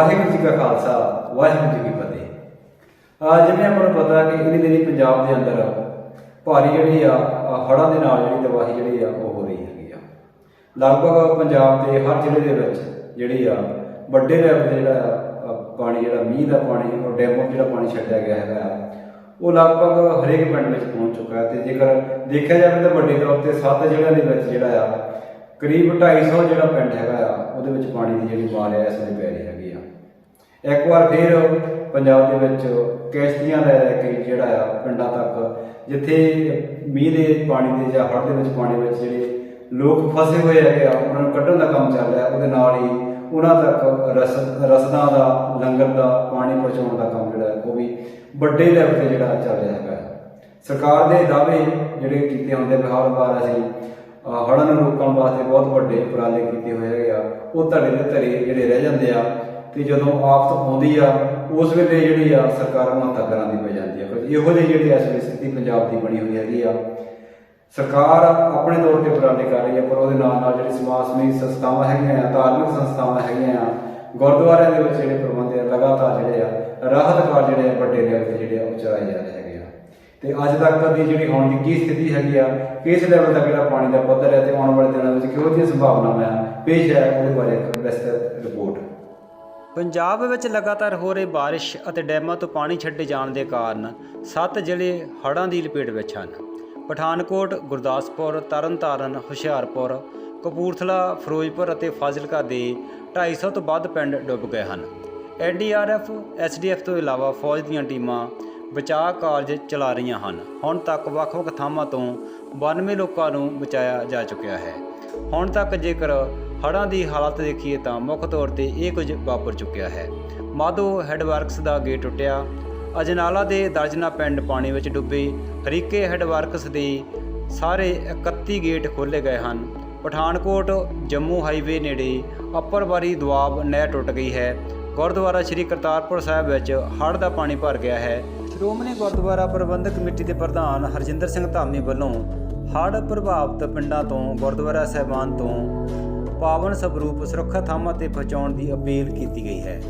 ਵਾਹਿਗੁਰੂ ਜੀ ਕਾ ਖਾਲਸਾ ਵਾਹਿਗੁਰੂ ਜੀ ਕੀ ਫਤਿਹ। ਜਿਵੇਂ ਆਪਾਂ ਨੂੰ ਪਤਾ ਕਿ ਇਹਦੇ ਲਈ ਪੰਜਾਬ ਦੇ ਅੰਦਰ ਭਾਰੀ ਜਿਹੜੀ ਆ ਹੜ੍ਹਾਂ ਦੇ ਨਾਲ ਜਿਹੜੀ ਤਬਾਹੀ ਜਿਹੜੀ ਆ ਉਹ ਹੋ ਰਹੀ ਹੈਗੀ ਆ। ਲਗਭਗ ਪੰਜਾਬ ਦੇ ਹਰ ਜ਼ਿਲ੍ਹੇ ਦੇ ਵਿੱਚ ਜਿਹੜੀ ਆ ਵੱਡੇ ਲੈਵਲ ਤੇ ਜਿਹੜਾ ਆ, ਪਾਣੀ ਜਿਹੜਾ ਮੀਂਹ ਦਾ ਪਾਣੀ ਔਰ ਡੈਮੋ ਜਿਹੜਾ ਪਾਣੀ ਛੱਡਿਆ ਗਿਆ ਹੈਗਾ ਆ, ਉਹ ਲਗਭਗ ਹਰੇਕ ਪਿੰਡ ਵਿੱਚ ਪਹੁੰਚ ਚੁੱਕਾ ਹੈ ਤੇ ਜੇਕਰ ਦੇਖਿਆ ਜਾਵੇ ਤਾਂ ਵੱਡੇ ਤੌਰ ਤੇ ਸੱਤ ਜ਼ਿਲ੍ਹਿਆਂ ਦੇ ਵਿੱਚ ਜਿਹੜਾ ਆ ਕਰੀਬ 250 ਜਿਹੜਾ ਪਿੰਡ ਹੈਗਾ ਆ ਉਹਦੇ ਵਿੱਚ ਪਾਣੀ ਦੀ ਜਿਹੜੀ ਮਾਰ ਆ ਇਸ ਵੇਲੇ ਪੈ ਰਹੀ ਹੈਗੀ ਇੱਕ ਵਾਰ ਫਿਰ ਪੰਜਾਬ ਦੇ ਵਿੱਚ ਕੈਸਟੀਆਂ ਦਾ ਕੇ ਜਿਹੜਾ ਆ ਪਿੰਡਾਂ ਤੱਕ, ਜਿੱਥੇ ਮੀਂਹ ਦੇ ਪਾਣੀ ਦੇ ਜਾਂ ਹੜ੍ਹ ਦੇ ਵਿੱਚ ਪਾਣੀ ਵਿੱਚ ਜਿਹੜੇ ਲੋਕ ਫਸੇ ਹੋਏ ਹੈਗੇ ਆ, ਉਹਨਾਂ ਨੂੰ ਕੱਢਣ ਦਾ ਕੰਮ ਚੱਲ ਰਿਹਾ, ਉਹਦੇ ਨਾਲ ਹੀ ਉਹਨਾਂ ਤੱਕ ਰਸ, ਰਸਦਾਂ ਦਾ, ਲੰਗਰ ਦਾ ਪਾਣੀ ਪਹੁੰਚਾਉਣ ਦਾ ਕੰਮ ਜਿਹੜਾ, ਉਹ ਵੀ ਵੱਡੇ ਲੈਵਲ ਤੇ ਜਿਹੜਾ ਚੱਲ ਰਿਹਾ ਹੈਗਾ। ਸਰਕਾਰ ਦੇ ਦਾਅਵੇ ਜਿਹੜੇ ਕੀਤੇ ਹੁੰਦੇ ਵੀ ਹਰ ਵਾਰ ਅਸੀਂ, ਅਹ ਹੜ੍ਹਾਂ ਨੂੰ ਰੋਕਣ ਵਾਸਤੇ ਬਹੁਤ ਵੱਡੇ ਉਪਰਾਲੇ ਕੀਤੇ ਹੋਏ ਹੈਗੇ ਆ, ਉਹ ਧੜੇ ਦੇ ਧੜੇ ਜਿਹੜੇ ਰਹਿ ਜਾਂਦੇ ਆ ਤੇ ਜਦੋਂ ਆਫਤ ਆਉਂਦੀ ਆ, ਉਸ ਵੇਲੇ ਜਿਹੜੀ ਆ ਸਰਕਾਰ ਮਹੱਤਵ ਕਰਾਂ ਦੀ ਪੈ ਜਾਂਦੀ ਆ ਫਿਰ ਇਹੋ ਜਿਹੀ ਜਿਹੜੀ ਇਸ ਵੇਲੇ ਸਥਿਤੀ ਪੰਜਾਬ ਦੀ ਬਣੀ ਹੋਈ ਹੈਗੀ ਆ। ਸਰਕਾਰ ਆਪਣੇ ਤੌਰ ਤੇ ਉਪਰਾਲੇ ਕਰ ਰਹੀ ਹੈ ਪਰ ਉਹਦੇ ਨਾਲ ਨਾਲ ਜਿਹੜੀ ਸਮਾਜ ਸਮੇਤ ਸੰਸਥਾਵਾਂ ਹੈਗੀਆਂ ਆ, ਧਾਰਮਿਕ ਸੰਸਥਾਵਾਂ ਹੈਗੀਆਂ ਆ, ਗੁਰਦੁਆਰਿਆਂ ਦੇ ਵਿੱਚ ਜਿਹੜੇ ਪ੍ਰਬੰਧ ਆ, ਲਗਾਤਾਰ ਜਿਹੜੇ ਆ, ਰਾਹਤ ਕਾਰਜ ਜਿਹੜੇ ਆ, ਵੱਡੇ ਲੈਵਲ ਤੇ ਜਿਹੜੇ ਆ, ਉਹ ਚਲਾਏ ਜਾ ਰਹੇ ਹੈਗੇ ਆ। ਤੇ ਅੱਜ ਤੱਕ ਦੀ ਜਿਹੜੀ ਹੁਣ ਦੀ ਕੀ ਸਥਿਤੀ ਹੈਗੀ ਆ, ਕਿਸ ਲੈਵਲ ਤੱਕ ਜਿਹੜਾ ਪਾਣੀ ਦਾ ਪੱਧਰ ਹੈ ਤੇ ਆਉਣ ਵਾਲੇ ਦਿਨਾਂ ਵਿੱਚ ਕਿਹੋ ਜਿਹੀਆਂ ਸੰਭਾਵਨਾਵਾਂ ਆ, ਪੇਸ਼ ਹੈ, ਉਹਦੇ ਬਾਰੇ ਇੱਕ ਵਿਸਤ੍ਰਿਤ ਰਿਪੋਰਟ ਪੰਜਾਬ ਵਿੱਚ ਲਗਾਤਾਰ ਹੋ ਰਹੀ ਬਾਰਿਸ਼ ਅਤੇ ਡੈਮਾਂ ਤੋਂ ਪਾਣੀ ਛੱਡੇ ਜਾਣ ਦੇ ਕਾਰਨ ਸੱਤ ਜ਼ਿਲ੍ਹੇ ਹੜ੍ਹਾਂ ਦੀ ਲਪੇਟ ਵਿੱਚ ਹਨ। ਪਠਾਨਕੋਟ, ਗੁਰਦਾਸਪੁਰ, ਤਰਨਤਾਰਨ, ਹੁਸ਼ਿਆਰਪੁਰ, ਕਪੂਰਥਲਾ, ਫਿਰੋਜ਼ਪੁਰ ਅਤੇ ਫਾਜ਼ਿਲਕਾ ਦੇ 250 ਤੋਂ ਵੱਧ ਪਿੰਡ ਡੁੱਬ ਗਏ ਹਨ। ਐਨਡੀਆਰਐਫ, ਐਸਡੀਐਫ ਤੋਂ ਇਲਾਵਾ ਫੌਜ ਦੀਆਂ ਟੀਮਾਂ ਬਚਾਅ ਕਾਰਜ ਚਲਾ ਰਹੀਆਂ ਹਨ। ਹੁਣ ਤੱਕ ਵੱਖ-ਵੱਖ ਥਾਵਾਂ ਤੋਂ 92 ਲੋਕਾਂ ਨੂੰ ਬਚਾਇਆ ਜਾ ਚੁੱਕਿਆ ਹੈ। ਹੁਣ ਤੱਕ ਜੇਕਰ ਹੜ੍ਹਾਂ ਦੀ ਹਾਲਤ ਦੇਖੀਏ ਤਾਂ ਮੁੱਖ ਤੌਰ ਤੇ ਇਹ ਕੁਝ ਵਾਪਰ ਚੁੱਕਿਆ ਹੈ। ਮਾਧੋ ਹੈਡਵਰਕਸ ਦਾ ਗੇਟ ਟੁੱਟਿਆ। ਅਜਨਾਲਾ ਦੇ ਦਰਜਨਾ ਪਿੰਡ ਪਾਣੀ ਵਿੱਚ ਡੁੱਬੇ ਹਰੀਕੇ ਹੈਡਵਰਕਸ ਦੇ ਸਾਰੇ 31 ਗੇਟ ਖੋਲ੍ਹੇ ਗਏ ਹਨ। ਪਠਾਨਕੋਟ ਜੰਮੂ ਹਾਈਵੇ ਨੇੜੇ ਅੱਪਰ ਅੱਪਰਵਾਰੀ ਦੁਆਬ ਨਹਿਰ ਟੁੱਟ ਗਈ ਹੈ। ਗੁਰਦੁਆਰਾ ਸ੍ਰੀ ਕਰਤਾਰਪੁਰ ਸਾਹਿਬ ਵਿੱਚ ਹੜ੍ਹ ਦਾ ਪਾਣੀ ਭਰ ਗਿਆ ਹੈ। ਸ਼੍ਰੋਮਣੀ ਗੁਰਦੁਆਰਾ ਪ੍ਰਬੰਧਕ ਕਮੇਟੀ ਦੇ ਪ੍ਰਧਾਨ ਹਰਜਿੰਦਰ ਸਿੰਘ ਧਾਮੀ ਵੱਲੋਂ ਹੜ੍ਹ ਪ੍ਰਭਾਵਿਤ ਪਿੰਡਾਂ ਤੋਂ ਗੁਰਦੁਆਰਾ ਸਾਹਿਬਾਨ ਤੋਂ ਪਾਵਨ ਸਵਰੂਪ ਸੁਰੱਖਿਆ ਥਾਵਾਂ ਤੇ ਪਹੁੰਚਾਉਣ ਦੀ ਅਪੀਲ ਕੀਤੀ ਗਈ ਹੈ।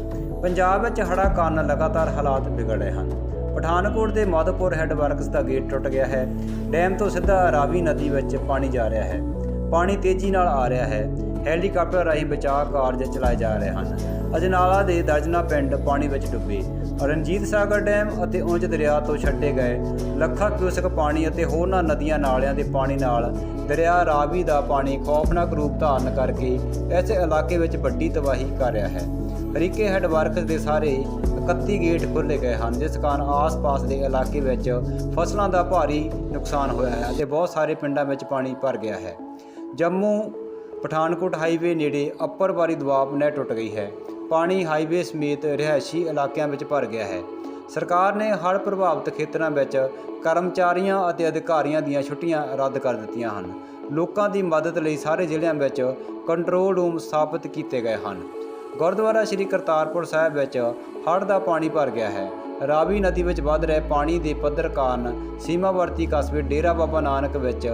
ਪੰਜਾਬ ਵਿੱਚ ਹੜ੍ਹਾਂ ਕਾਰਨ ਲਗਾਤਾਰ ਹਾਲਾਤ ਵਿਗੜ ਰਹੇ ਹਨ। ਪਠਾਨਕੋਟ ਦੇ ਮਾਧੋਪੁਰ ਹੈੱਡਵਰਕਸ ਦਾ ਗੇਟ ਟੁੱਟ ਗਿਆ ਹੈ। ਡੈਮ ਤੋਂ ਸਿੱਧਾ ਰਾਵੀ ਨਦੀ ਵਿੱਚ ਪਾਣੀ ਜਾ ਰਿਹਾ ਹੈ। ਪਾਣੀ ਤੇਜ਼ੀ ਨਾਲ ਆ ਰਿਹਾ ਹੈ। ਹੈਲੀਕਾਪਟਰ ਰਾਹੀਂ ਬਚਾਅ ਕਾਰਜ ਚਲਾਏ ਜਾ ਰਹੇ ਹਨ। ਅਜਨਾਲਾ ਦੇ ਦਰਜਨਾ ਪਿੰਡ ਪਾਣੀ ਵਿੱਚ ਡੁੱਬੇ। ਰਣਜੀਤ ਸਾਗਰ ਡੈਮ ਅਤੇ ਉਂਝ ਦਰਿਆ ਤੋਂ ਛੱਡੇ ਗਏ। ਲੱਖਾਂ ਕਿਊਸਕ ਪਾਣੀ ਅਤੇ ਹੋਰਨਾਂ ਨਦੀਆਂ ਨਾਲਿਆਂ ਦੇ ਪਾਣੀ ਨਾਲ ਦਰਿਆ ਰਾਵੀ ਦਾ ਪਾਣੀ ਖੌਫਨਾਕ ਰੂਪ ਧਾਰਨ ਕਰਕੇ ਇਸ ਇਲਾਕੇ ਵਿੱਚ ਵੱਡੀ ਤਬਾਹੀ ਕਰ ਰਿਹਾ ਹੈ। ਹਰੀਕੇ ਹੈਡਵਰਕਸ ਦੇ ਸਾਰੇ 31 ਗੇਟ ਖੋਲ੍ਹੇ ਗਏ ਹਨ, ਜਿਸ ਕਾਰਨ ਆਸ-ਪਾਸ ਦੇ ਇਲਾਕੇ ਵਿੱਚ ਫਸਲਾਂ ਦਾ ਭਾਰੀ ਨੁਕਸਾਨ ਹੋਇਆ ਹੈ ਅਤੇ ਬਹੁਤ ਸਾਰੇ ਪਿੰਡਾਂ ਵਿੱਚ ਪਾਣੀ ਭਰ ਗਿਆ ਹੈ। ਜੰਮੂ ਪਠਾਨਕੋਟ ਹਾਈਵੇ ਨੇੜੇ ਅੱਪਰ ਅੱਪਰਵਾਰੀ ਦਬਾਅ ਨਹਿਰ ਟੁੱਟ ਗਈ ਹੈ। ਪਾਣੀ ਹਾਈਵੇ ਸਮੇਤ ਰਿਹਾਇਸ਼ੀ ਇਲਾਕਿਆਂ ਵਿੱਚ ਭਰ ਗਿਆ ਹੈ। ਸਰਕਾਰ ਨੇ ਹੜ੍ਹ ਪ੍ਰਭਾਵਿਤ ਖੇਤਰਾਂ ਵਿੱਚ ਕਰਮਚਾਰੀਆਂ ਅਤੇ ਅਧਿਕਾਰੀਆਂ ਦੀਆਂ ਛੁੱਟੀਆਂ ਰੱਦ ਕਰ ਦਿੱਤੀਆਂ ਹਨ। ਲੋਕਾਂ ਦੀ ਮਦਦ ਲਈ ਸਾਰੇ ਜ਼ਿਲ੍ਹਿਆਂ ਵਿੱਚ ਕੰਟਰੋਲ ਰੂਮ ਸਥਾਪਿਤ ਕੀਤੇ ਗਏ ਹਨ। ਗੁਰਦੁਆਰਾ ਸ੍ਰੀ ਕਰਤਾਰਪੁਰ ਸਾਹਿਬ ਵਿੱਚ ਹੜ੍ਹ ਦਾ ਪਾਣੀ ਭਰ ਗਿਆ ਹੈ। ਰਾਵੀ ਨਦੀ ਵਿੱਚ ਵੱਧ ਰਹੇ ਪਾਣੀ ਦੇ ਪੱਧਰ ਕਾਰਨ ਸੀਮਾਵਰਤੀ ਕਸਬੇ ਡੇਰਾ ਬਾਬਾ ਨਾਨਕ ਵਿੱਚ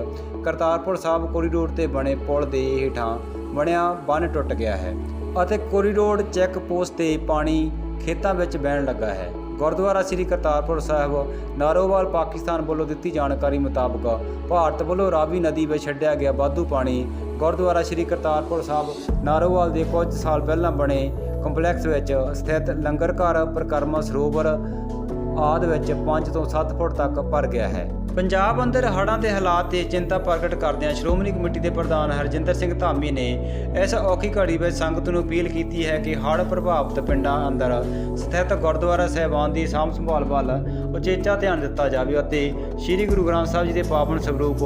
ਕਰਤਾਰਪੁਰ ਸਾਹਿਬ ਕੋਰੀਡੋਰ ਤੇ ਬਣੇ ਪੁਲ ਦੇ ਹੇਠਾਂ ਬਣਿਆ ਬੰਨ ਟੁੱਟ ਗਿਆ ਹੈ। ਅਤੇ ਕੋਰੀਡੋਰ ਚੈੱਕ ਪੋਸਟ ਤੇ ਪਾਣੀ ਖੇਤਾਂ ਵਿੱਚ ਵਹਿਣ ਲੱਗਾ ਹੈ। ਗੁਰਦੁਆਰਾ ਸ੍ਰੀ ਕਰਤਾਰਪੁਰ ਸਾਹਿਬ, ਨਾਰੋਵਾਲ, ਪਾਕਿਸਤਾਨ ਵੱਲੋਂ ਦਿੱਤੀ ਜਾਣਕਾਰੀ ਮੁਤਾਬਕ ਭਾਰਤ ਵੱਲੋਂ ਰਾਵੀ ਨਦੀ ਵਿੱਚ ਛੱਡਿਆ ਗਿਆ ਵਾਧੂ ਪਾਣੀ ਗੁਰਦੁਆਰਾ ਸ੍ਰੀ ਕਰਤਾਰਪੁਰ ਸਾਹਿਬ, ਨਾਰੋਵਾਲ ਦੇ ਕੁਝ ਸਾਲ ਪਹਿਲਾਂ ਬਣੇ ਕੰਪਲੈਕਸ ਵਿੱਚ ਸਥਿਤ ਲੰਗਰ ਘਰ, ਪ੍ਰਕਰਮਾ, ਸਰੋਵਰ ਆਦਿ ਵਿੱਚ 5 ਤੋਂ 7 ਫੁੱਟ ਤੱਕ ਭਰ ਗਿਆ ਹੈ। ਪੰਜਾਬ ਅੰਦਰ ਹੜ੍ਹਾਂ ਦੇ ਹਾਲਾਤ ਤੇ ਚਿੰਤਾ ਪ੍ਰਗਟ ਕਰਦਿਆਂ ਸ਼੍ਰੋਮਣੀ ਕਮੇਟੀ ਦੇ ਪ੍ਰਧਾਨ ਹਰਜਿੰਦਰ ਸਿੰਘ ਧਾਮੀ ਨੇ ਇਸ ਔਖੀ ਘੜੀ ਵਿੱਚ ਸੰਗਤ ਨੂੰ ਅਪੀਲ ਕੀਤੀ ਹੈ ਕਿ ਹੜ੍ਹ ਪ੍ਰਭਾਵਿਤ ਪਿੰਡਾਂ ਅੰਦਰ ਸਥਿਤ ਗੁਰਦੁਆਰਾ ਸਾਹਿਬਾਨ ਦੀ ਸਾਂਭ ਸੰਭਾਲ ਵੱਲ ਉਚੇਚਾ ਧਿਆਨ ਦਿੱਤਾ ਜਾਵੇ ਅਤੇ ਸ੍ਰੀ ਗੁਰੂ ਗ੍ਰੰਥ ਸਾਹਿਬ ਜੀ ਦੇ ਪਾਵਨ ਸਰੂਪ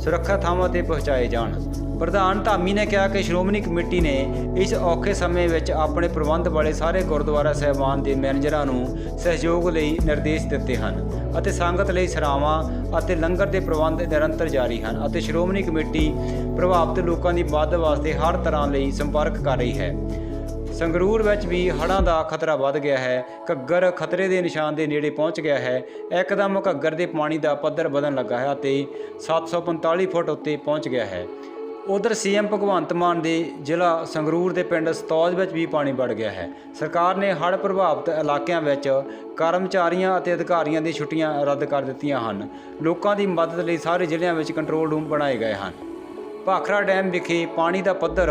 ਸੁਰੱਖਿਆ ਥਾਵਾਂ ਤੇ ਪਹੁੰਚਾਏ ਜਾਣ। ਪ੍ਰਧਾਨ ਧਾਮੀ ਨੇ ਕਿਹਾ ਕਿ ਸ਼੍ਰੋਮਣੀ ਕਮੇਟੀ ਨੇ ਇਸ ਔਖੇ ਸਮੇਂ ਵਿੱਚ ਆਪਣੇ ਪ੍ਰਬੰਧ ਵਾਲੇ ਸਾਰੇ ਗੁਰਦੁਆਰਾ ਸਾਹਿਬਾਨ ਦੇ ਮੈਨੇਜਰਾਂ ਨੂੰ ਸਹਿਯੋਗ ਲਈ ਨਿਰਦੇਸ਼ ਦਿੱਤੇ ਹਨ ਅਤੇ ਸੰਗਤ ਲਈ ਸਰਾਵਾਂ ਅਤੇ ਲੰਗਰ ਦੇ ਪ੍ਰਬੰਧ ਨਿਰੰਤਰ ਜਾਰੀ ਹਨ ਅਤੇ ਸ਼੍ਰੋਮਣੀ ਕਮੇਟੀ ਪ੍ਰਭਾਵਿਤ ਲੋਕਾਂ ਦੀ ਮਦਦ ਵਾਸਤੇ ਹਰ ਤਰ੍ਹਾਂ ਲਈ ਸੰਪਰਕ ਕਰ ਰਹੀ ਹੈ। ਸੰਗਰੂਰ ਵਿੱਚ ਵੀ ਹੜ੍ਹਾਂ ਦਾ ਖਤਰਾ ਵੱਧ ਗਿਆ ਹੈ। ਘੱਗਰ ਖਤਰੇ ਦੇ ਨਿਸ਼ਾਨ ਦੇ ਨੇੜੇ ਪਹੁੰਚ ਗਿਆ ਹੈ। ਇੱਕਦਮ ਘੱਗਰ ਦੇ ਪਾਣੀ ਦਾ ਪੱਧਰ ਵਧਣ ਲੱਗਾ ਹੈ ਅਤੇ 745 ਫੁੱਟ ਉੱਤੇ ਪਹੁੰਚ ਗਿਆ ਹੈ। ਉਧਰ ਸੀਐਮ ਭਗਵੰਤ ਮਾਨ ਦੇ ਜ਼ਿਲ੍ਹਾ ਸੰਗਰੂਰ ਦੇ ਪਿੰਡ ਸਤੌਜ ਵਿੱਚ ਵੀ ਪਾਣੀ ਵੜ ਗਿਆ ਹੈ। ਸਰਕਾਰ ਨੇ ਹੜ੍ਹ ਪ੍ਰਭਾਵਿਤ ਇਲਾਕਿਆਂ ਵਿੱਚ ਕਰਮਚਾਰੀਆਂ ਅਤੇ ਅਧਿਕਾਰੀਆਂ ਦੀ ਛੁੱਟੀਆਂ ਰੱਦ ਕਰ ਦਿੱਤੀਆਂ ਹਨ। ਲੋਕਾਂ ਦੀ ਮਦਦ ਲਈ ਸਾਰੇ ਜ਼ਿਲ੍ਹਿਆਂ ਵਿੱਚ ਕੰਟਰੋਲ ਰੂਮ ਬਣਾਏ ਗਏ ਹਨ। ਭਾਖੜਾ ਡੈਮ ਵਿਖੇ ਪਾਣੀ ਦਾ ਪੱਧਰ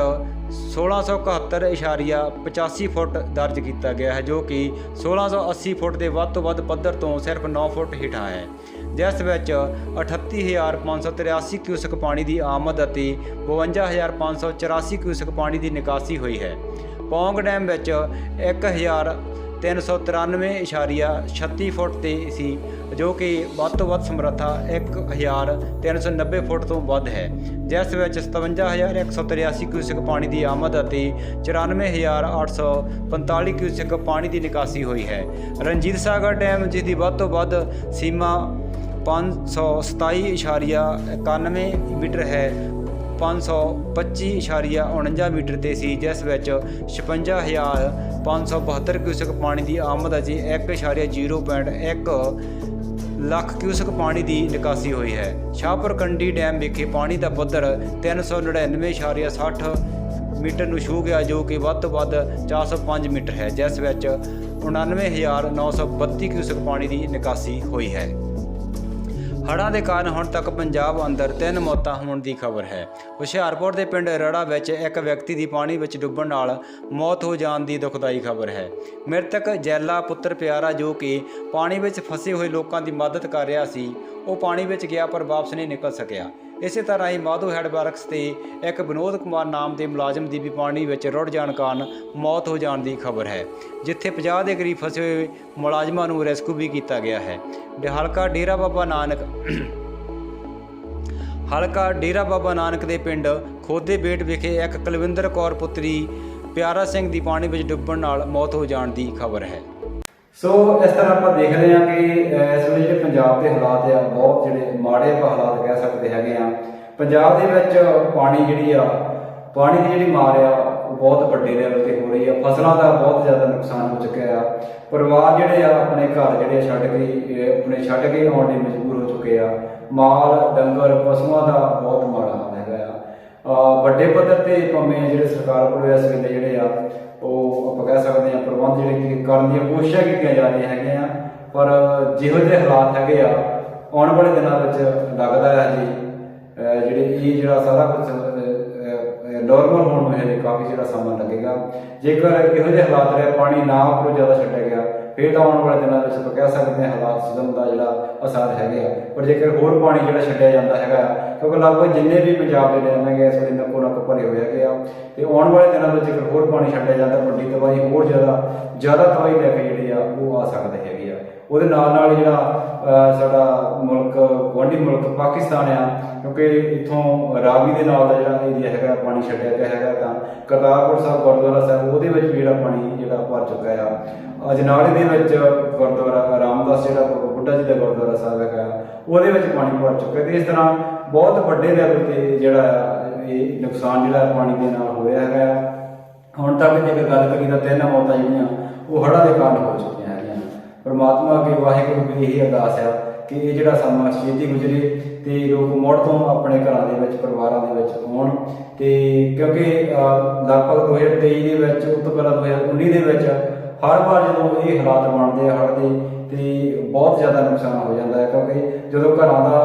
1671.85 ਫੁੱਟ ਦਰਜ ਕੀਤਾ ਗਿਆ ਹੈ, ਜੋ ਕਿ 1680 ਫੁੱਟ ਦੇ ਵੱਧ ਤੋਂ ਵੱਧ ਪੱਧਰ ਤੋਂ ਸਿਰਫ 9 ਫੁੱਟ ਹੇਠਾਂ ਹੈ। ਜਿਸ ਵਿੱਚ 38583 ਕਿਊਸਕ ਪਾਣੀ ਦੀ ਆਮਦ ਅਤੇ 52584 ਕਿਊਸਕ ਪਾਣੀ ਦੀ ਨਿਕਾਸੀ ਹੋਈ ਹੈ। ਪੌਂਗ ਡੈਮ ਵਿੱਚ 1393.36 ਫੁੱਟ ਤੇ ਸੀ, ਜੋ ਕਿ ਵੱਧ ਤੋਂ ਵੱਧ ਸਮਰੱਥਾ 1390 ਫੁੱਟ ਤੋਂ ਵੱਧ ਹੈ। ਜਿਸ ਵਿੱਚ 57183 ਕਿਊਸਕ ਪਾਣੀ ਦੀ ਆਮਦ ਅਤੇ 94845 ਕਿਊਸਕ ਪਾਣੀ ਦੀ ਨਿਕਾਸੀ ਹੋਈ ਹੈ। ਰਣਜੀਤ ਸਾਗਰ ਡੈਮ ਜਿਸ ਦੀ ਵੱਧ ਤੋਂ ਵੱਧ ਸੀਮਾ 527.91 ਮੀਟਰ ਹੈ 525.49 ਮੀਟਰ ਤੇ ਸੀ, ਜਿਸ ਵਿੱਚ 56572 ਕਿਊਸਕ ਪਾਣੀ ਦੀ ਆਮਦ ਅਤੇ 1.0.1 ਲੱਖ ਕਿਊਸਕ ਪਾਣੀ ਦੀ ਨਿਕਾਸੀ ਹੋਈ ਹੈ। ਸ਼ਾਹਪੁਰ ਕੰਡੀ ਡੈਮ ਵਿਖੇ ਪਾਣੀ ਦਾ ਪੱਧਰ 399.60 ਮੀਟਰ ਨੂੰ ਛੂਹ ਗਿਆ, ਜੋ ਕਿ ਵੱਧ ਤੋਂ ਵੱਧ 405 ਮੀਟਰ ਹੈ, ਜਿਸ ਵਿੱਚ 99932 ਕਿਊਸਕ ਪਾਣੀ ਦੀ ਨਿਕਾਸੀ ਹੋਈ ਹੈ। ਹੜ੍ਹਾਂ ਦੇ ਕਾਰਨ ਹੁਣ ਤੱਕ ਪੰਜਾਬ ਅੰਦਰ ਤਿੰਨ ਮੌਤਾਂ ਹੋਣ ਦੀ ਖਬਰ ਹੈ। ਹੁਸ਼ਿਆਰਪੁਰ ਦੇ ਪਿੰਡ ਰੜਾ ਵਿੱਚ ਇੱਕ ਵਿਅਕਤੀ ਦੀ ਪਾਣੀ ਵਿੱਚ ਡੁੱਬਣ ਨਾਲ ਮੌਤ ਹੋ ਜਾਣ ਦੀ ਦੁਖਦਾਈ ਖਬਰ ਹੈ। ਮ੍ਰਿਤਕ ਜੈਲਾ ਪੁੱਤਰ ਪਿਆਰਾ ਜੋ ਕਿ ਪਾਣੀ ਵਿੱਚ ਫਸੇ ਹੋਏ ਲੋਕਾਂ ਦੀ ਮਦਦ ਕਰ ਰਿਹਾ ਸੀ, ਉਹ ਪਾਣੀ ਵਿੱਚ ਗਿਆ ਪਰ ਵਾਪਸ ਨਹੀਂ ਨਿਕਲ ਸਕਿਆ। ਇਸੇ ਤਰ੍ਹਾਂ ਹੀ ਮਾਧੋ ਹੈਡ ਬਾਰਕਸ ਤੇ ਇੱਕ ਵਿਨੋਦ ਕੁਮਾਰ ਨਾਮ ਦੇ ਮੁਲਾਜ਼ਮ ਦੀ ਵੀ ਪਾਣੀ ਵਿੱਚ ਰੁੜ ਜਾਣ ਕਾਰਨ ਮੌਤ ਹੋ ਜਾਣ ਦੀ ਖਬਰ ਹੈ, ਜਿੱਥੇ 50 ਦੇ ਕਰੀਬ ਫਸੇ ਹੋਏ ਮੁਲਾਜ਼ਮਾਂ ਨੂੰ ਰੈਸਕਿਊ ਵੀ ਕੀਤਾ ਗਿਆ ਹੈ। ਡੇ- ਹਲਕਾ ਡੇਰਾ ਬਾਬਾ ਨਾਨਕ ਹਲਕਾ ਡੇਰਾ ਬਾਬਾ ਨਾਨਕ ਦੇ ਪਿੰਡ ਖੋਦੇ ਬੇਟ ਵਿਖੇ ਇੱਕ ਕੁਲਵਿੰਦਰ ਕੌਰ ਪੁੱਤਰੀ ਪਿਆਰਾ ਸਿੰਘ ਦੀ ਪਾਣੀ ਵਿੱਚ ਡੁੱਬਣ ਨਾਲ ਮੌਤ ਹੋ ਜਾਣ ਦੀ ਖਬਰ ਹੈ। ਸੋ ਇਸ ਤਰ੍ਹਾਂ ਆਪਾਂ ਦੇਖਦੇ ਹਾਂ ਕਿ ਇਸ ਵੇਲੇ ਜਿਹੜੇ ਪੰਜਾਬ ਦੇ ਹਾਲਾਤ ਆ, ਬਹੁਤ ਜਿਹੜੇ ਮਾੜੇ ਆਪਾਂ ਹਾਲਾਤ ਕਹਿ ਸਕਦੇ ਹੈਗੇ ਆ। ਪੰਜਾਬ ਦੇ ਵਿੱਚ ਪਾਣੀ ਜਿਹੜੀ ਆ, ਪਾਣੀ ਦੀ ਜਿਹੜੀ ਮਾਰ ਆ, ਉਹ ਬਹੁਤ ਵੱਡੇ ਲੈਵਲ ਤੇ ਹੋ ਰਹੀ ਆ। ਫਸਲਾਂ ਦਾ ਬਹੁਤ ਜ਼ਿਆਦਾ ਨੁਕਸਾਨ ਹੋ ਚੁੱਕਿਆ ਆ। ਪਰਿਵਾਰ ਜਿਹੜੇ ਆ, ਆਪਣੇ ਘਰ ਜਿਹੜੇ ਛੱਡ ਕੇ ਆਪਣੇ ਛੱਡ ਕੇ ਆਉਣ ਲਈ ਮਜਬੂਰ ਹੋ ਚੁੱਕੇ ਆ। ਮਾਲ, ਡੰਗਰ, ਪਸ਼ੂਆਂ ਦਾ ਬਹੁਤ ਮਾੜਾ ਹਾਲ ਹੈਗਾ ਆ। ਵੱਡੇ ਪੱਧਰ ਤੇ ਭਾਵੇਂ ਜਿਹੜੇ ਸਰਕਾਰ ਕੋਲ ਇਸ ਵੇਲੇ ਜਿਹੜੇ ਆ ਸਕਦੇ ਜਿਹੜੇ ਕਿ ਕਰਨ ਦੀਆਂ ਕੋਸ਼ਿਸ਼ਾਂ ਕੀਤੀਆਂ ਜਾ ਰਹੀਆਂ ਹੈਗੀਆਂ ਪਰ ਜਿਹੋ ਜਿਹੇ ਹਾਲਾਤ ਹੈਗੇ ਆ, ਆਉਣ ਵਾਲੇ ਦਿਨਾਂ ਵਿੱਚ ਲੱਗਦਾ ਹੈ ਜੀ, ਅਹ ਜਿਹੜੇ ਇਹ ਜਿਹੜਾ ਸਾਰਾ ਕੁਝ ਨੋਰਮਲ ਹੋਣ ਨੂੰ ਹਜੇ ਕਾਫੀ ਜਿਹੜਾ ਸਮਾਂ ਲੱਗੇਗਾ। ਜੇਕਰ ਇਹੋ ਜਿਹੇ ਹਾਲਾਤ ਰਹੇ, ਪਾਣੀ ਨਾ ਉੱਪਰੋਂ ਜ਼ਿਆਦਾ ਛੱਡਿਆ ਗਿਆ ਫਿਰ ਤਾਂ ਆਉਣ ਵਾਲੇ ਦਿਨਾਂ ਵਿੱਚ ਆਪਾਂ ਕਹਿ ਸਕਦੇ ਹਾਂ ਹਾਲਾਤ ਸਿਸਟਮ ਦਾ ਜਿਹੜਾ ਅਸਰ ਹੈਗੇ ਆ। ਪਰ ਜੇਕਰ ਹੋਰ ਪਾਣੀ ਜਿਹੜਾ ਛੱਡਿਆ ਜਾਂਦਾ ਹੈਗਾ, ਕਿਉਂਕਿ ਲਗਭਗ ਜਿੰਨੇ ਵੀ ਪੰਜਾਬ ਦੇ ਡੈਮ ਹੈਗੇ ਇਸ ਵੇਲੇ ਨੱਕੋ ਨੱਕ ਭਰੇ ਹੋਏ ਹੈਗੇ ਆ। ਤੇ ਆਉਣ ਵਾਲੇ ਦਿਨਾਂ ਵਿੱਚ ਜੇਕਰ ਹੋਰ ਪਾਣੀ ਛੱਡਿਆ ਜਾਂਦਾ, ਵੱਡੀ ਤਬਾਹੀ ਹੋਰ ਜ਼ਿਆਦਾ ਜ਼ਿਆਦਾ ਤਬਾਹੀ ਲੈ ਕੇ ਜਿਹੜੀ ਆ, ਉਹ ਆ ਸਕਦੇ ਹੈਗੇ ਆ। ਉਹਦੇ ਨਾਲ ਨਾਲ ਹੀ ਜਿਹੜਾ ਸਾਡਾ ਮੁਲਕ, ਗੁਆਂਢੀ ਮੁਲਕ ਪਾਕਿਸਤਾਨ ਆ, ਕਿਉਂਕਿ ਇਥੋਂ ਰਾਵੀ ਦੇ ਨਾਲ ਦਾ ਜਿਹੜਾ ਏਰੀਆ ਹੈਗਾ, ਪਾਣੀ ਛੱਡਿਆ ਗਿਆ ਹੈਗਾ ਤਾਂ ਕਰਤਾਰਪੁਰ ਸਾਹਿਬ, ਗੁਰਦੁਆਰਾ ਸਾਹਿਬ, ਉਹਦੇ ਵਿੱਚ ਵੀ ਜਿਹੜਾ ਪਾਣੀ ਜਿਹੜਾ ਭਰ ਚੁੱਕਾ ਆ ਅਜਨਾਲੇ ਦੇ ਵਿੱਚ ਗੁਰਦੁਆਰਾ, ਰਾਮਦਾਸ ਜਿਹੜਾ ਬੁੱਢਾ ਜੀ ਦਾ ਗੁਰਦੁਆਰਾ ਸਾਹਿਬ ਹੈਗਾ, ਉਹਦੇ ਵਿੱਚ ਪਾਣੀ ਭਰ ਚੁੱਕਾ ਤੇ ਇਸ ਤਰ੍ਹਾਂ ਬਹੁਤ ਵੱਡੇ ਲੈਵਲ ਤੇ ਜਿਹੜਾ ਇਹ ਨੁਕਸਾਨ ਜਿਹੜਾ ਪਾਣੀ ਦੇ ਨਾਲ ਹੋਇਆ ਹੈਗਾ ਆ। ਹੁਣ ਤੱਕ ਜੇਕਰ ਗੱਲ ਕਰੀ ਤਾਂ ਤਿੰਨ ਮੌਤਾਂ ਜਿਹੜੀਆਂ ਉਹ ਹੜ੍ਹਾਂ ਦੇ ਕਾਰਨ ਹੋ ਚੁੱਕੀਆਂ ਪਰਮਾਤਮਾ ਅੱਗੇ ਵਾਹਿਗੁਰੂ ਦੀ ਇਹੀ ਅਰਦਾਸ ਆ ਕਿ ਇਹ ਜਿਹੜਾ ਸਮਾਂ ਛੇਤੀ ਗੁਜ਼ਰੇ ਤੇ ਲੋਕ ਮੁੜ ਤੋਂ ਆਪਣੇ ਘਰਾਂ ਦੇ ਵਿੱਚ ਪਰਿਵਾਰਾਂ ਦੇ ਵਿੱਚ ਆਉਣ ਤੇ ਕਿਉਂਕਿ ਅਹ, ਲਗਭਗ 2023 ਦੇ ਵਿੱਚ ਉਸ ਤੋਂ ਪਹਿਲਾਂ 2019 ਦੇ ਵਿੱਚ ਹਰ ਵਾਰ ਜਦੋਂ ਇਹ ਹਾਲਾਤ ਬਣਦੇ ਆ ਹੜ੍ਹ ਦੇ ਤੇ ਬਹੁਤ ਜ਼ਿਆਦਾ ਨੁਕਸਾਨ ਹੋ ਜਾਂਦਾ ਹੈ ਕਿਉਂਕਿ ਜਦੋਂ ਘਰਾਂ ਦਾ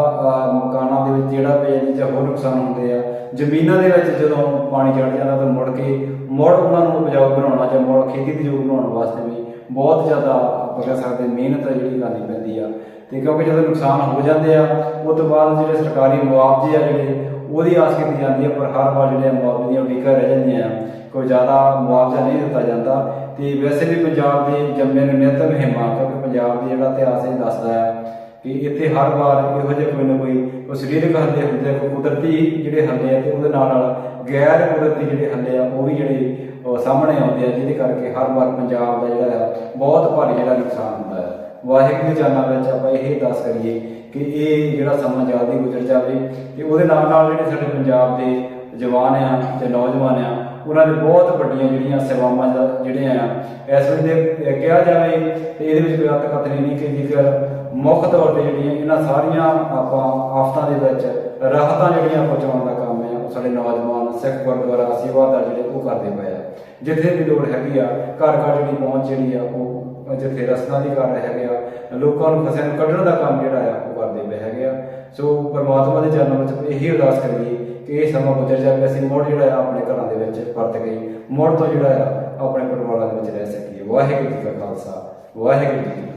ਮਕਾਨਾਂ ਦੇ ਵਿੱਚ ਜਿਹੜਾ ਪੈ ਜਾਂਦੀ ਜਾਂ ਹੋਰ ਨੁਕਸਾਨ ਹੁੰਦੇ ਆ ਜ਼ਮੀਨਾਂ ਦੇ ਵਿੱਚ ਜਦੋਂ ਪਾਣੀ ਚੜ ਜਾਂਦਾ ਤਾਂ ਮੁੜ ਕੇ ਮੁੜ ਉਹਨਾਂ ਨੂੰ ਉਪਜਾਊ ਬਣਾਉਣਾ ਜਾਂ ਮੁੜ ਖੇਤੀ ਦੇ ਯੋਗ ਬਣਾਉਣ ਵਾਸਤੇ ਵੀ ਬਹੁਤ ਜ਼ਿਆਦਾ ਆਪਾਂ ਕਹਿ ਸਕਦੇ ਮਿਹਨਤ ਆ ਜਿਹੜੀ ਕਰਨੀ ਪੈਂਦੀ ਆ। ਤੇ ਕਿਉਂਕਿ ਜਦੋਂ ਨੁਕਸਾਨ ਹੋ ਜਾਂਦੇ ਆ ਉਸ ਤੋਂ ਬਾਅਦ ਜਿਹੜੇ ਸਰਕਾਰੀ ਮੁਆਵਜ਼ੇ ਆ ਜਿਹੜੇ ਉਹਦੀ ਆਸ ਕੀਤੀ ਜਾਂਦੀ ਆ ਪਰ ਹਰ ਵਾਰ ਜਿਹੜੇ ਮੁਆਵਜ਼ੇ ਦੀਆਂ ਉਡੀਕਾਂ ਰਹਿ ਜਾਂਦੀਆਂ ਆ ਕੋਈ ਜ਼ਿਆਦਾ ਮੁਆਵਜ਼ਾ ਨਹੀਂ ਦਿੱਤਾ ਜਾਂਦਾ। ਤੇ ਵੈਸੇ ਵੀ ਪੰਜਾਬ ਦੇ ਜੰਮੇ ਨੂੰ ਨਿਯਤ ਮਹਿਮਾ ਕਿਉਂਕਿ ਪੰਜਾਬ ਦੀ ਜਿਹੜਾ ਇਤਿਹਾਸ ਇਹ ਦੱਸਦਾ ਹੈ ਕਿ ਇੱਥੇ ਹਰ ਵਾਰ ਇਹੋ ਜਿਹੇ ਕੋਈ ਨਾ ਕੋਈ ਕੋਈ ਸਰੀਰਕ ਹੱਲੇ ਹੁੰਦੇ ਆ, ਕੋਈ ਕੁਦਰਤੀ ਜਿਹੜੇ ਹੱਲੇ ਆ ਤੇ ਉਹਦੇ ਨਾਲ ਨਾਲ ਗੈਰ ਕੁਦਰਤੀ ਜਿਹੜੇ ਹੱਲੇ ਆ, ਉਹ ਵੀ ਜਿਹੜੇ ਸਾਹਮਣੇ ਆਉਂਦੇ ਆ, ਜਿਹਦੇ ਕਰਕੇ ਹਰ ਵਾਰ ਪੰਜਾਬ ਦਾ ਜਿਹੜਾ ਆ, ਬਹੁਤ ਭਾਰੀ ਜਿਹੜਾ ਨੁਕਸਾਨ ਹੁੰਦਾ ਹੈ ਵਾਹਿਗੁਰੂ ਦੇ ਵਿੱਚ ਆਪਾਂ ਇਹ ਦੱਸ ਕਰੀਏ ਕਿ ਇਹ ਜਿਹੜਾ ਸਮਾਂ ਜਲਦੀ ਗੁਜ਼ਰ ਜਾਵੇ ਤੇ ਉਹਦੇ ਨਾਲ ਨਾਲ ਜਿਹੜੇ ਸਾਡੇ ਪੰਜਾਬ ਦੇ ਜਵਾਨ ਆ ਤੇ ਨੌਜਵਾਨ ਆ, ਉਹਨਾਂ ਦੇ ਬਹੁਤ ਵੱਡੀਆਂ ਜਿਹੜੀਆਂ ਸੇਵਾਵਾਂ ਦਾ- ਜਿਹੜੀਆਂ ਆ, ਇਸ ਵੇਲੇ ਦੇ ਕਿਹਾ ਜਾਵੇ ਤੇ ਇਹਦੇ ਵਿੱਚ ਕੋਈ ਅੱਤ ਕਥਨੀ ਨਹੀਂ ਕਿ ਜੇਕਰ ਮੁੱਖ ਤੌਰ ਤੇ ਜਿਹੜੀਆਂ ਇਹਨਾਂ ਸਾਰੀਆਂ ਆਪਾਂ ਆਫਤਾਂ ਦੇ ਵਿੱਚ ਰਾਹਤਾਂ ਜਿਹੜੀਆਂ ਪਹੁੰਚਾਉਣ ਦਾ ਕੰਮ ਸਾਡੇ ਨੌਜਵਾਨ ਸਿੱਖ ਗੁਰਦੁਆਰਾ ਸੇਵਾਦਾਰ ਜਿਹੜੇ ਉਹ ਕਰਦੇ ਪਏ ਆ। ਜਿੱਥੇ ਵੀ ਲੋੜ ਹੈਗੀ ਆ, ਘਰ ਘਰ ਜਿਹੜੀ ਪਹੁੰਚ ਜਿਹੜੀ ਆ, ਉਹ ਜਿੱਥੇ ਰਸਨਾ ਦੀ ਕਰ ਰਹੇ ਹੈਗੇ ਆ, ਲੋਕਾਂ ਨੂੰ ਫਸਿਆਂ ਨੂੰ ਕੱਢਣ ਦਾ ਕੰਮ ਜਿਹੜਾ ਆ, ਉਹ ਕਰਦੇ ਪਏ ਹੈਗੇ ਆ। ਸੋ ਪਰਮਾਤਮਾ ਦੇ ਚਰਨਾਂ ਵਿੱਚ ਇਹੀ ਅਰਦਾਸ ਕਰੀਏ ਕਿ ਇਹ ਸਮਾਂ ਗੁਜ਼ਰ ਜਾਵੇ ਅਸੀਂ ਮੁੜ ਜਿਹੜਾ ਆ ਆਪਣੇ ਘਰਾਂ ਦੇ ਵਿੱਚ ਪਰਤ ਗਏ ਮੁੜ ਤੋਂ ਜਿਹੜਾ ਆ ਆਪਣੇ ਪਰਿਵਾਰਾਂ ਦੇ ਵਿੱਚ ਰਹਿ ਸਕੀਏ। ਵਾਹਿਗੁਰੂ ਜੀ ਕਾ ਖਾਲਸਾ, ਵਾਹਿਗੁਰੂ ਜੀ ਕੀ